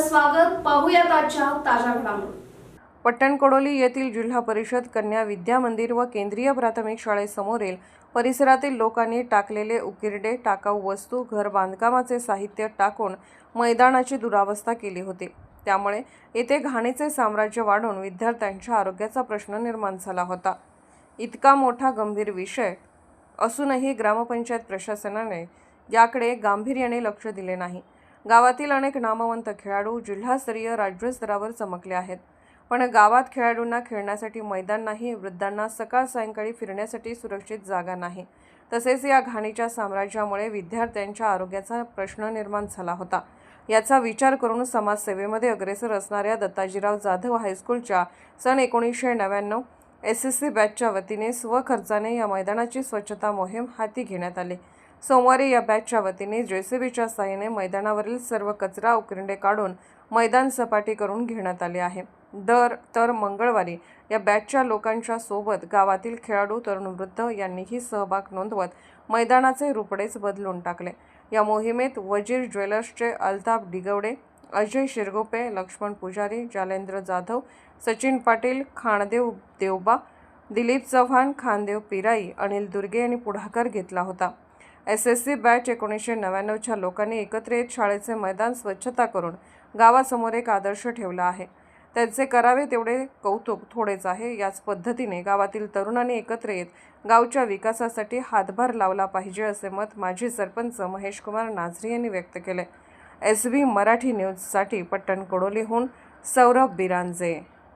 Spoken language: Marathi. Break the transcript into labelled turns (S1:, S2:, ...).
S1: स्वागत पाहूयात आजच्या ताज्या घडामोडी.
S2: पट्टणकोडोली येथील जिल्हा परिषद कन्या विद्या मंदिर व केंद्रीय प्राथमिक शाळेसमोरील परिसरातील लोकांनी टाकलेले उकिरडे टाकाऊ वस्तू घर बांधकामाचे साहित्य टाकून मैदानाची दुरावस्था केली होती. त्यामुळे येथे घाणीचे साम्राज्य वाढून विद्यार्थ्यांच्या आरोग्याचा प्रश्न निर्माण झाला होता. इतका मोठा गंभीर विषय असूनही ग्रामपंचायत प्रशासनाने याकडे गांभीर्याने लक्ष दिले नाही. गावातील अनेक नामवंत खेळाडू जिल्हास्तरीय राज्यस्तरावर चमकले आहेत. पण गावात खेळाडूंना खेळण्यासाठी मैदान नाही वृद्धांना सकाळ सायंकाळी फिरण्यासाठी सुरक्षित जागा नाही. तसेच या घाणीच्या साम्राज्यामुळे विद्यार्थ्यांच्या आरोग्याचा प्रश्न निर्माण झाला होता. याचा विचार करून समाजसेवेमध्ये अग्रेसर असणाऱ्या दत्ताजीराव जाधव हायस्कूलच्या सन एकोणीसशे नव्याण्णव एस एस सी बॅचच्या वतीने स्वखर्चाने या मैदानाची स्वच्छता मोहीम हाती घेण्यात आली. सोमवारी या बॅचच्या वतीने जेसीबीच्या साहाय्याने मैदानावरील सर्व कचरा उकिरडे काढून मैदान सपाटी करून घेण्यात आले आहे. दर तर मंगळवारी या बॅचच्या लोकांच्या सोबत गावातील खेळाडू तरुण वृद्ध यांनीही सहभाग नोंदवत मैदानाचे रुपडेच बदलून टाकले. या मोहिमेत वजीर ज्वेलर्सचे अल्ताफ डिगवडे अजय शिरगोपे लक्ष्मण पुजारी जालेंद्र जाधव सचिन पाटील खाणदेव देवबा दिलीप चव्हाण खानदेव पिराई अनिल दुर्गे यांनी पुढाकार घेतला होता. एस एस सी बॅच एकोणीसशे नव्याण्णवच्या लोकांनी एकत्र येत शाळेचे मैदान स्वच्छता करून गावासमोर एक आदर्श ठेवला आहे. त्यांचे करावे तेवढे कौतुक थोडेच आहे. याच पद्धतीने गावातील तरुणांनी एकत्र येत गावच्या विकासासाठी हातभार लावला पाहिजे असे मत माजी सरपंच महेश कुमार नाझरी यांनी व्यक्त केले. एस बी मराठी न्यूजसाठी पट्टण कोडोलीहून सौरभ बिरांजे.